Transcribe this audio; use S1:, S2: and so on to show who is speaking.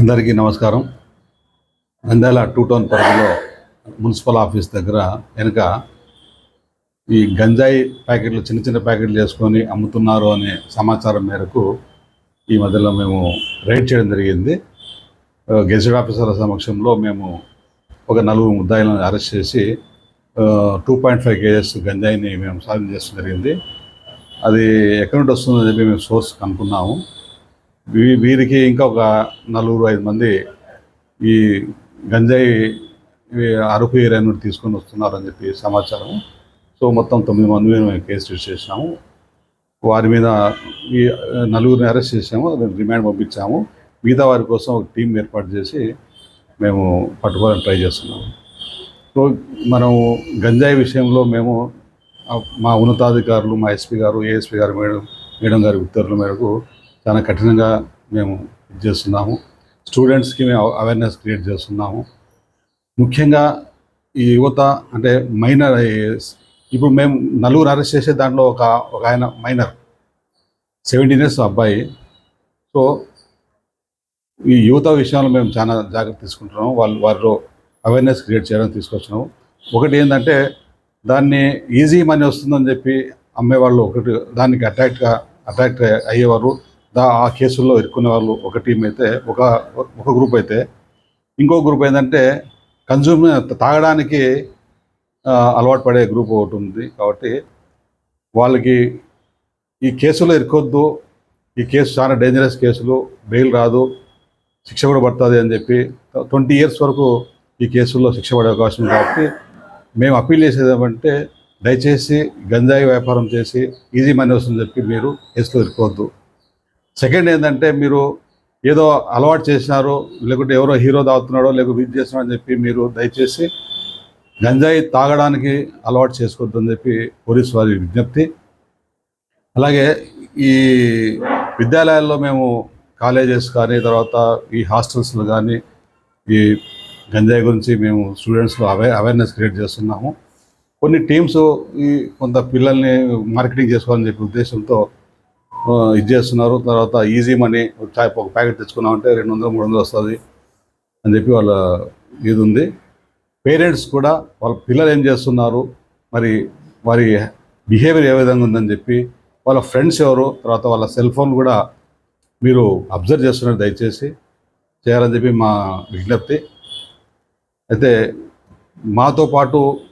S1: అందరికీ నమస్కారం. Nandyal two town పరిధిలో మున్సిపల్ ఆఫీస్ దగ్గర వెనుక ఈ గంజాయి ప్యాకెట్లు చిన్న చిన్న ప్యాకెట్లు చేసుకొని అమ్ముతున్నారు అనే సమాచారం మేరకు ఈ మధ్యలో మేము రైడ్ చేయడం జరిగింది. గెజెట్ ఆఫీసర్ల సమక్షంలో మేము ఒక నలుగురు ముద్దాయిలను అరెస్ట్ చేసి టూ పాయింట్ ఫైవ్ కేజెస్ గంజాయిని మేము సాధన చేస్తడం జరిగింది. అది ఎక్కడి నుండి వస్తుందని చెప్పి మేము సోర్స్ కనుక్కున్నాము. వీరికి ఇంకా ఒక నలుగురు ఐదు మంది ఈ గంజాయి అరకు ఏరియా నుండి తీసుకొని వస్తున్నారని చెప్పి సమాచారం. సో మొత్తం తొమ్మిది మంది మీద మేము కేసు రిజిస్టర్ చేసినాము. వారి మీద ఈ నలుగురిని అరెస్ట్ చేసాము రిమాండ్ పంపించాము. మిగతా వారి కోసం ఒక టీం ఏర్పాటు చేసి మేము పట్టుకోవాలని ట్రై చేస్తున్నాము. సో మనం గంజాయి విషయంలో మేము మా ఉన్నతాధికారులు మా ఎస్పీ గారు ఏఎస్పీ గారు మేడం మేడం గారి ఉత్తర్వుల మేరకు చాలా కఠినంగా మేము ఇది చేస్తున్నాము. స్టూడెంట్స్కి మేము అవేర్నెస్ క్రియేట్ చేస్తున్నాము. ముఖ్యంగా ఈ యువత అంటే మైనర్ ఇప్పుడు మేము నలుగురు అరెస్ట్ చేసే దాంట్లో ఒక ఒక ఆయన మైనర్ సెవెంటీన్ ఇయర్స్ అబ్బాయి. సో ఈ యువత విషయంలో మేము చాలా జాగ్రత్త తీసుకుంటున్నాము. వాళ్ళు వారిలో అవేర్నెస్ క్రియేట్ చేయడానికి తీసుకొచ్చినాము. ఒకటి ఏంటంటే దాన్ని ఈజీ మనీ వస్తుందని చెప్పి అమ్మేవాళ్ళు ఒకటి దానికి అట్రాక్ట్గా అట్రాక్ట్ అయ్యేవారు ఆ కేసుల్లో ఇరుక్కునే వాళ్ళు ఒక టీం అయితే ఒక ఒక గ్రూప్ అయితే. ఇంకో గ్రూప్ ఏంటంటే కన్జ్యూమ్ తాగడానికి అలవాటు పడే గ్రూప్ ఒకటి ఉంది కాబట్టి వాళ్ళకి ఈ కేసులో ఇరుకొద్దు ఈ కేసు చాలా డేంజరస్ కేసులు బెయిల్ రాదు శిక్ష కూడా పడుతుంది అని చెప్పి ట్వంటీ ఇయర్స్ వరకు ఈ కేసుల్లో శిక్ష పడే అవకాశం ఉంది కాబట్టి మేము అప్పీల్ చేసేది ఏమంటే దయచేసి గంజాయి వ్యాపారం చేసి ఈజీ మనీ వస్తుందని చెప్పి మీరు కేసులో ఇరుకోవద్దు సెకండ్ ఏంటంటే మీరు ఏదో అలవాటు చేసినారు లేకుంటే ఎవరో హీరో తాగుతున్నాడో లేకపోతే ఇది చేస్తున్నాడో అని చెప్పి మీరు దయచేసి గంజాయి తాగడానికి అలవాటు చేసుకోవద్దు అని చెప్పి పోలీసు వారి విజ్ఞప్తి. అలాగే ఈ విద్యాలయాల్లో మేము కాలేజెస్ కానీ తర్వాత ఈ హాస్టల్స్లో కానీ ఈ గంజాయి గురించి మేము స్టూడెంట్స్లో అవే అవేర్నెస్ క్రియేట్ చేస్తున్నాము. కొన్ని టీమ్స్ ఈ కొంత పిల్లల్ని మార్కెటింగ్ చేసుకోవాలని చెప్పి ఉద్దేశంతో ఇది చేస్తున్నారు. తర్వాత ఈజీ మనీ ఒక చాయ్ ఒక ప్యాకెట్ తెచ్చుకున్నామంటే రెండు వందలు మూడు వందలు వస్తుంది అని చెప్పి వాళ్ళ ఇది ఉంది. పేరెంట్స్ కూడా వాళ్ళ పిల్లలు ఏం చేస్తున్నారు? మరి వారి బిహేవియర్ ఏ విధంగా ఉందని చెప్పి వాళ్ళ ఫ్రెండ్స్ ఎవరు? తర్వాత వాళ్ళ సెల్ ఫోన్ కూడా మీరు అబ్జర్వ్ చేస్తున్నారు దయచేసి చేయాలని చెప్పి మా విజ్ఞప్తి. అయితే మాతో పాటు